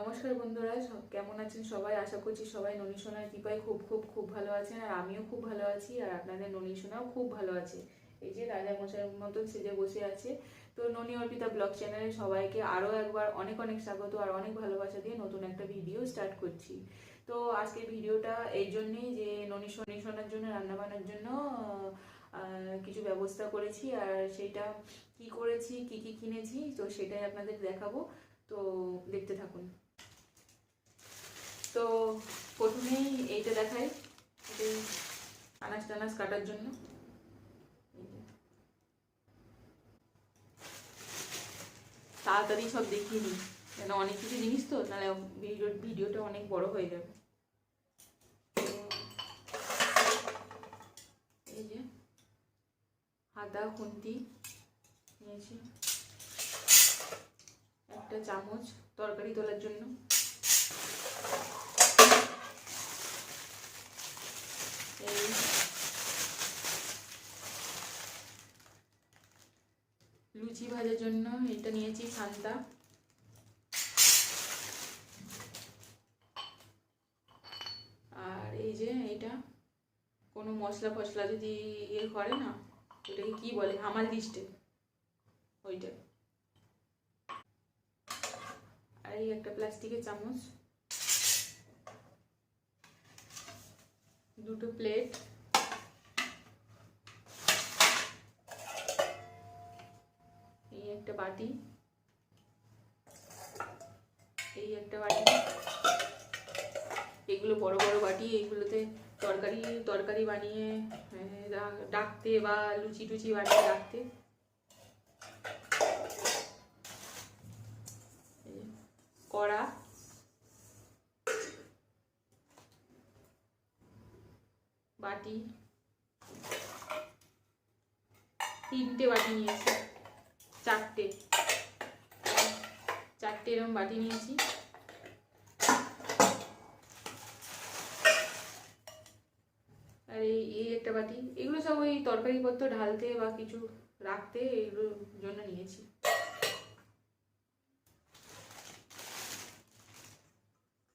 নমস্কার বন্ধুরা, সব কেমন আছেন সবাই? আশা করছি সবাই ননী সোনার কৃপায় খুব খুব খুব ভালো আছেন। আর আমিও খুব ভালো আছি, আর আপনাদের ননী সোনাও খুব ভালো আছে। এই যে রাজা মশাইয়ের মতন সেজে বসে আছে। তো ননী অর্পিতা ব্লগ চ্যানেলে সবাইকে আরও একবার অনেক অনেক স্বাগত আর অনেক ভালোবাসা দিয়ে নতুন একটা ভিডিও স্টার্ট করছি। তো আজকের ভিডিওটা এই জন্যেই যে ননী সোনার জন্য, রান্নাবান্নার জন্য কিছু ব্যবস্থা করেছি। আর সেটা কি করেছি, কি কি কিনেছি, তো সেটাই আপনাদের দেখাবো। তো দেখতে থাকুন। তো প্রথমেই এইটা দেখাই আনাজ টানাজ কাটার জন্য। তাড়াতাড়ি সব দেখিয়ে নিই কেন অনেক কিছু জিনিস তো, নাহলে ভিডিও ভিডিওটা অনেক বড় হয়ে যাবে। এই যে হাতা খুন্তি নিয়েছি। একটা চামচ তরকারি তোলার জন্য। এই লুচি ভাজার জন্য এটা নিয়েছি খান্তা আর এই যে এটা কোনো মশলা ফসলা যদি ইয়ে করে না, ওটাকে কি বলে? হামাল দিস্টে ওইটা। আর এই একটা প্লাস্টিকের চামচ। দুটো প্লেট এই একটা বাটি। এই একটা বাটি। এগুলো বড় বড় বাটি এইগুলোতে তরকারি তরকারি বানিয়ে ডাকতে বা লুচি টুচি বানিয়ে রাখতে কড়া। বাটি। তিনটে বাটি নিয়েছি, চারটে। চারটে এরকম বাটি নিয়েছি। আর এই এই একটা বাটি, এগুলো সব ওই তরকারিপত্র ঢালতে বা কিছু রাখতে এগুলোর জন্য নিয়েছি।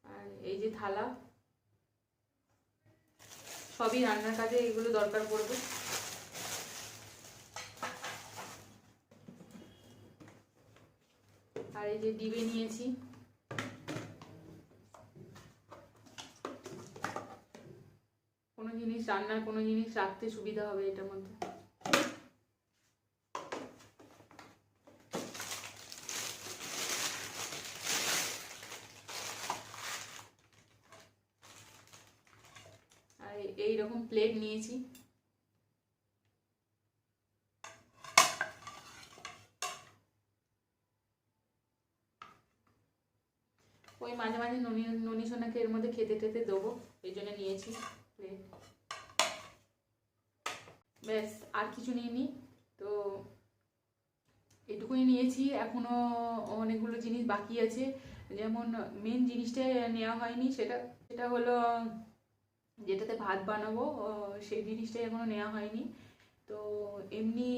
আর এই যে থালা সবই রান্নার কাজে এগুলো দরকার পড়বে। আর এই যে ডিবে নিয়েছি। কোনো জিনিস রান্নার কোনো জিনিস রাখতে সুবিধা হবে এটার মধ্যে আর এই রকম প্লেট নিয়েছি। ওই মাঝে মাঝে ননি ননি সোনাকে এর মধ্যে খেতে টেতে দেবো, এই জন্য নিয়েছি প্লেট ব্যাস, আর কিছু নিইনি, তো এটুকুই নিয়েছি। এখনও অনেকগুলো জিনিস বাকি আছে। যেমন মেন জিনিসটা নেওয়া হয়নি, সেটা সেটা হলো যেটাতে ভাত বানাবো সেই জিনিসটাই এখনও নেওয়া হয়নি। তো এমনি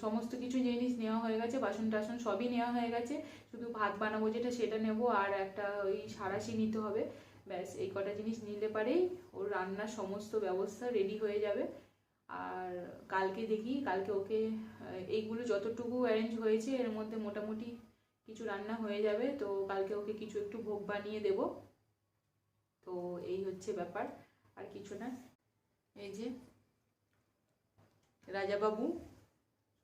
সমস্ত কিছু জিনিস নেওয়া হয়ে গেছে, বাসন টাসন সবই নেওয়া হয়ে গেছে। শুধু ভাত বানাবো যেটা, সেটা নেব, আর একটা ওই সারাশি নিতে হবে। ব্যাস, এই কটা জিনিস নিলে পারেই ওর রান্নার সমস্ত ব্যবস্থা রেডি হয়ে যাবে। আর কালকে দেখি, কালকে ওকে এইগুলো যতটুকু অ্যারেঞ্জ হয়েছে, এর মধ্যে মোটামুটি কিছু রান্না হয়ে যাবে। তো কালকে ওকে কিছু একটু ভোগ বানিয়ে দেব। তো এই হচ্ছে ব্যাপার। আর কিছু না। এই যে রাজাবাবু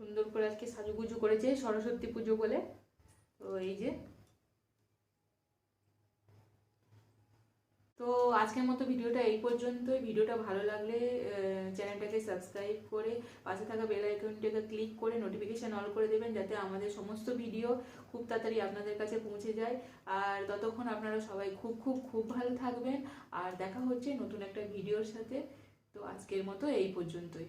সুন্দর করে আজকে সাজুগুজু করেছে, সরস্বতী পুজো বলে। তো এই যে তো আজকের মতো ভিডিওটা এই পর্যন্তই। ভিডিওটা ভালো লাগলে চ্যানেলটাকে সাবস্ক্রাইব করে পাশে থাকা বেল আইকনটাকে ক্লিক করে নোটিফিকেশান অল করে দেবেন যাতে আমাদের সমস্ত ভিডিও খুব তাড়াতাড়ি আপনাদের কাছে পৌঁছে যায়। আর ততক্ষণ আপনারা সবাই খুব খুব খুব ভালো থাকবেন। আর দেখা হচ্ছে নতুন একটা ভিডিওর সাথে। তো আজকের মতো এই পর্যন্তই।